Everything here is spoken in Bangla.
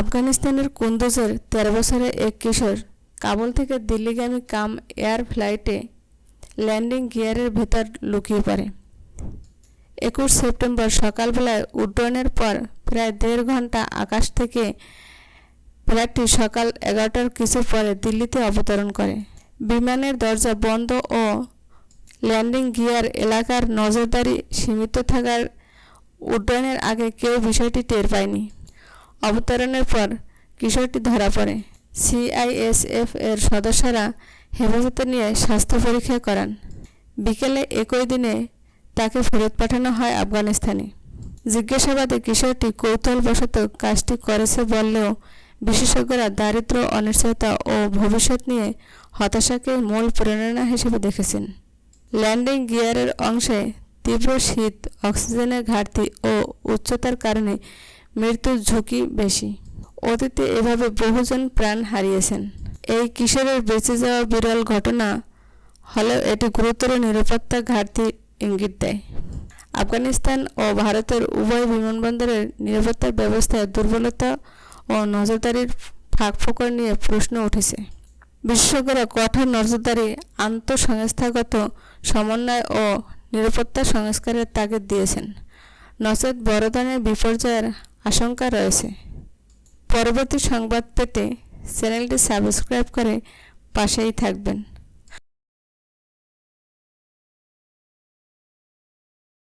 আফগানিস্তানের কুন্দুজের তেরো বছরের এক কিশোর কাবুল থেকে দিল্লিগামী কাম এয়ার ফ্লাইটে ল্যান্ডিং গিয়ারের ভেতর লুকিয়ে পড়ে। একুশ সেপ্টেম্বর সকালবেলায় উড্ডয়নের পর প্রায় দেড় ঘণ্টা আকাশ থেকে ফ্লাইটটি সকাল এগারোটার কিছু পরে দিল্লিতে অবতরণ করে। বিমানের দরজা বন্ধ ও ল্যান্ডিং গিয়ার এলাকার নজরদারি সীমিত থাকার উড্ডয়নের আগে কেউ বিষয়টি টের পায়নি। অবতরণের পর কিশোরটি ধরা পড়ে। সিআইএসএফ এর সদস্যরা হেফাজতে নিয়ে স্বাস্থ্য পরীক্ষা করান। বিকেলে একই দিনে তাকে ফেরত পাঠানো হয় আফগানিস্তানে। জিজ্ঞাসাবাদে কিশোরটি কৌতূহলবশত কাজটি করেছে বললেও বিশেষজ্ঞরা দারিদ্র্য, অনিশ্চয়তা ও ভবিষ্যৎ নিয়ে হতাশাকে মূল প্রেরণা হিসেবে দেখেছেন। ল্যান্ডিং গিয়ারের অংশে তীব্র শীত, অক্সিজেনের ঘাটতি ও উচ্চতার কারণে মৃত্যুর ঝুঁকি বেশি। অতীতে এভাবে বহুজন প্রাণ হারিয়েছেন। এই কিশোরের বেঁচে যাওয়া বিরল ঘটনা হলেও এটি গুরুতর নিরাপত্তা ঘাটতি ইঙ্গিত দেয়। আফগানিস্তান ও ভারতের উভয় বিমানবন্দরের নিরাপত্তার ব্যবস্থায় দুর্বলতা ও নজরদারির ফাঁক ফাঁকফোকর নিয়ে প্রশ্ন উঠেছে। বিশেষজ্ঞরা কঠোর নজরদারি, আন্তঃসংস্থাগত সমন্বয় ও নিরাপত্তা সংস্কারের তাগিদ দিয়েছেন। নচেত বড় ধরনের বিপর্যয়ের আশঙ্কা রয়েছে। পরবর্তী সংবাদ পেতে চ্যানেলটি সাবস্ক্রাইব করে পাশেই থাকবেন।